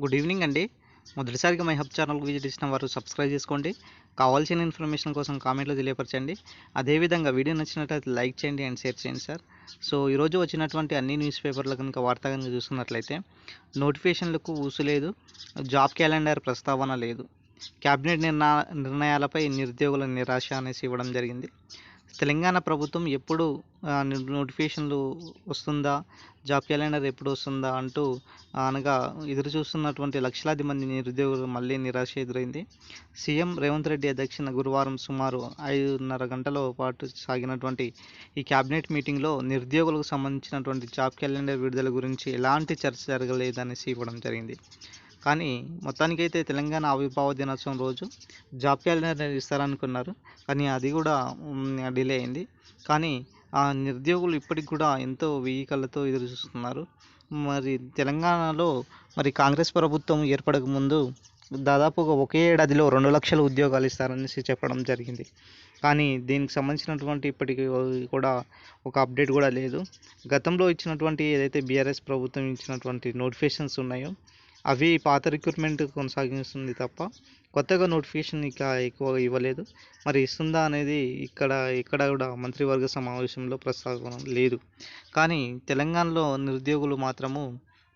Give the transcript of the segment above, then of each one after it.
Good evening అండి. మొదటిసారిగా my hub ఛానల్కి విజిట్ ఇచ్చిన వారు సబ్స్క్రైబ్ చేసుకోండి. కావాల్సిన ఇన్ఫర్మేషన్ కోసం కామెంట్లో తెలియపరచండి. అదేవిధంగా వీడియో నచ్చినట్లయితే లైక్ చేయండి అండ్ షేర్ చేయండి సార్. సో ఈరోజు వచ్చినటువంటి అన్ని న్యూస్ పేపర్లు కనుక వార్త కనుక చూసుకున్నట్లయితే నోటిఫికేషన్లకు ఊసులేదు జాబ్ క్యాలెండర్ ప్రస్తావన లేదు. క్యాబినెట్ నిర్ణయాలపై నిరుద్యోగుల నిరాశ అనేసి ఇవ్వడం జరిగింది. తెలంగాణ ప్రభుత్వం ఎప్పుడు నోటిఫికేషన్లు వస్తుందా? జాబ్ క్యాలెండర్ ఎప్పుడు వస్తుందా అంటూ అనగా ఎదురు చూస్తున్నటువంటి లక్షలాది మంది నిరుద్యోగులు మళ్ళీ నిరాశ ఎదురైంది. సీఎం రేవంత్ రెడ్డి అధ్యక్షన గురువారం సుమారు ఐదున్నర గంటల పాటు సాగినటువంటి ఈ క్యాబినెట్ మీటింగ్లో నిరుద్యోగులకు సంబంధించినటువంటి జాబ్ క్యాలెండర్ విడుదల గురించి ఎలాంటి చర్చ జరగలేదనేసి ఇవ్వడం జరిగింది. కానీ మొత్తానికైతే తెలంగాణ ఆవిర్భావ దినోత్సవం రోజు జాబ్ క్యాలెండర్ ఇస్తారనుకున్నారు కానీ అది కూడా డిలే అయింది. కానీ ఆ నిరుద్యోగులు ఇప్పటికి కూడా ఎంతో వెయ్యి కళ్ళతో ఎదురు చూస్తున్నారు. మరి తెలంగాణలో మరి కాంగ్రెస్ ప్రభుత్వం ఏర్పడక ముందు దాదాపుగా ఒకే ఏడాదిలో రెండు లక్షల ఉద్యోగాలు ఇస్తారనేసి చెప్పడం జరిగింది. కానీ దీనికి సంబంధించినటువంటి ఇప్పటికి కూడా ఒక అప్డేట్ కూడా లేదు. గతంలో ఇచ్చినటువంటి ఏదైతే బీఆర్ఎస్ ప్రభుత్వం ఇచ్చినటువంటి నోటిఫికేషన్స్ ఉన్నాయో అవి పాత రిక్రూట్మెంట్ కొనసాగిస్తుంది తప్ప కొత్తగా నోటిఫికేషన్ ఇక ఎక్కువ ఇవ్వలేదు. మరి ఇస్తుందా అనేది ఇక్కడ ఇక్కడ కూడా మంత్రివర్గ సమావేశంలో ప్రస్తావన లేదు. కానీ తెలంగాణలో నిరుద్యోగులు మాత్రము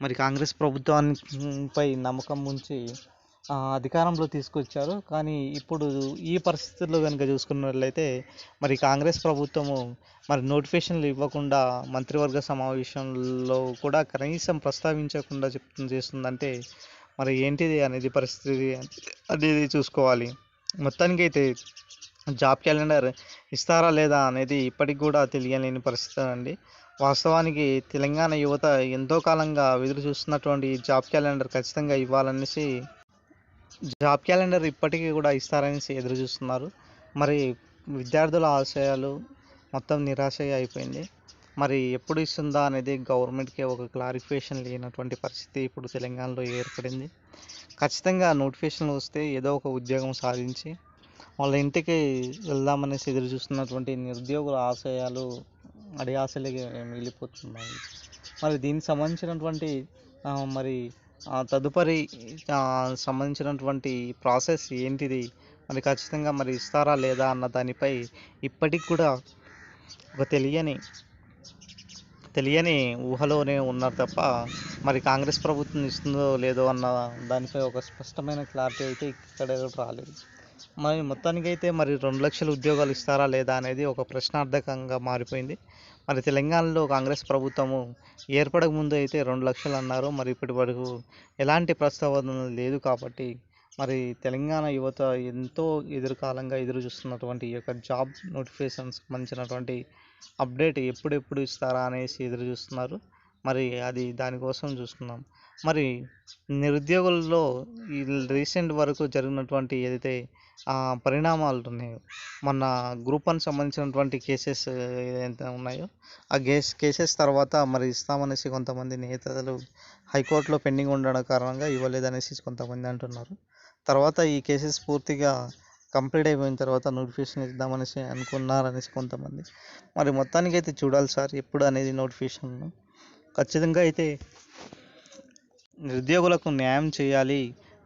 మరి కాంగ్రెస్ ప్రభుత్వానిపై నమ్మకం ఉంచి అధికారంలో తీసుకొచ్చారు. కానీ ఇప్పుడు ఈ పరిస్థితుల్లో కనుక చూసుకున్నట్లయితే మరి కాంగ్రెస్ ప్రభుత్వము మరి నోటిఫికేషన్లు ఇవ్వకుండా మంత్రివర్గ సమావేశంలో కూడా కనీసం ప్రస్తావించకుండా చెప్తుంది చేస్తుందంటే మరి ఏంటిది అనేది పరిస్థితి అనేది చూసుకోవాలి. మొత్తానికైతే జాబ్ క్యాలెండర్ ఇస్తారా లేదా అనేది ఇప్పటికి కూడా తెలియలేని పరిస్థితి అండి. వాస్తవానికి తెలంగాణ యువత ఎంతో కాలంగా ఎదురు చూస్తున్నటువంటి జాబ్ క్యాలెండర్ ఖచ్చితంగా ఇవ్వాలనేసి జాబ్ క్యాలెండర్ ఇప్పటికీ కూడా ఇస్తారనేసి ఎదురు చూస్తున్నారు. మరి విద్యార్థుల ఆశయాలు మొత్తం నిరాశ అయిపోయింది. మరి ఎప్పుడు ఇస్తుందా అనేది గవర్నమెంట్కి ఒక క్లారిఫికేషన్ లేనటువంటి పరిస్థితి ఇప్పుడు తెలంగాణలో ఏర్పడింది. ఖచ్చితంగా నోటిఫికేషన్లు వస్తే ఏదో ఒక ఉద్యోగం సాధించి వాళ్ళ ఇంటికి వెళ్దామనేసి ఎదురు చూస్తున్నటువంటి నిరుద్యోగుల ఆశయాలు అడి ఆశలకి మిగిలిపోతున్నాయి. మరి దీనికి సంబంధించినటువంటి మరి తదుపరి సంబంధించినటువంటి ప్రాసెస్ ఏంటిది? మరి ఖచ్చితంగా మరి ఇస్తారా లేదా అన్న దానిపై ఇప్పటికి కూడా ఒక తెలియని తెలియని ఊహలోనే ఉన్నారు తప్ప మరి కాంగ్రెస్ ప్రభుత్వం ఇస్తుందో లేదో అన్న దానిపై ఒక స్పష్టమైన క్లారిటీ అయితే ఇక్కడ రాలేదు. మరి మొత్తానికైతే మరి రెండు లక్షల ఉద్యోగాలు ఇస్తారా లేదా అనేది ఒక ప్రశ్నార్థకంగా మారిపోయింది. మరి తెలంగాణలో కాంగ్రెస్ ప్రభుత్వము ఏర్పడక ముందు అయితే రెండు లక్షలు అన్నారు. మరి ఇప్పటి వరకు ఎలాంటి ప్రస్తావన లేదు కాబట్టి మరి తెలంగాణ యువత ఎంతో ఎదురుకాలంగా ఎదురు చూస్తున్నటువంటి ఈ యొక్క జాబ్ నోటిఫికేషన్ సంబంధించినటువంటి అప్డేట్ ఎప్పుడెప్పుడు ఇస్తారా అనేసి ఎదురు చూస్తున్నారు. మరి అది దానికోసం చూస్తున్నాం. మరి నిరుద్యోగుల్లో ఈ రీసెంట్ వరకు జరిగినటువంటి ఏదైతే పరిణామాలు ఉన్నాయో మొన్న గ్రూప్ వన్ సంబంధించినటువంటి కేసెస్ ఏదైతే ఉన్నాయో ఆ కేస్ కేసెస్ తర్వాత మరి ఇస్తామనేసి కొంతమంది నేతలు హైకోర్టులో పెండింగ్ ఉండడం కారణంగా ఇవ్వలేదనేసి కొంతమంది అంటున్నారు. తర్వాత ఈ కేసెస్ పూర్తిగా కంప్లీట్ అయిపోయిన తర్వాత నోటిఫికేషన్ ఇద్దామనేసి అనుకున్నారనేసి కొంతమంది. మరి మొత్తానికి అయితే చూడాలి సార్ ఎప్పుడు అనేది నోటిఫికేషన్ ఖచ్చితంగా అయితే నిరుద్యోగులకు న్యాయం చేయాలి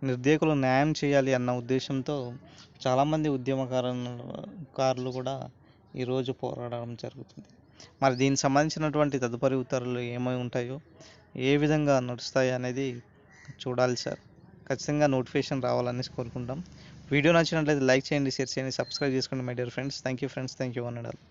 నిరుద్యోగులు న్యాయం చేయాలి అన్న ఉద్దేశంతో చాలామంది ఉద్యమకారులు కారులు కూడా ఈరోజు పోరాడడం జరుగుతుంది. మరి దీనికి సంబంధించినటువంటి తదుపరి ఉత్తర్వులు ఏమై ఉంటాయో ఏ విధంగా నడుస్తాయి అనేది చూడాలి సార్. ఖచ్చితంగా నోటిఫికేషన్ రావాలని కోరుకుంటాం. వీడియో నచ్చినట్లయితే లైక్ చేయండి షేర్ చేయండి సబ్స్క్రైబ్ చేసుకోండి my dear friends. Thank you friends thank you అన్నాడు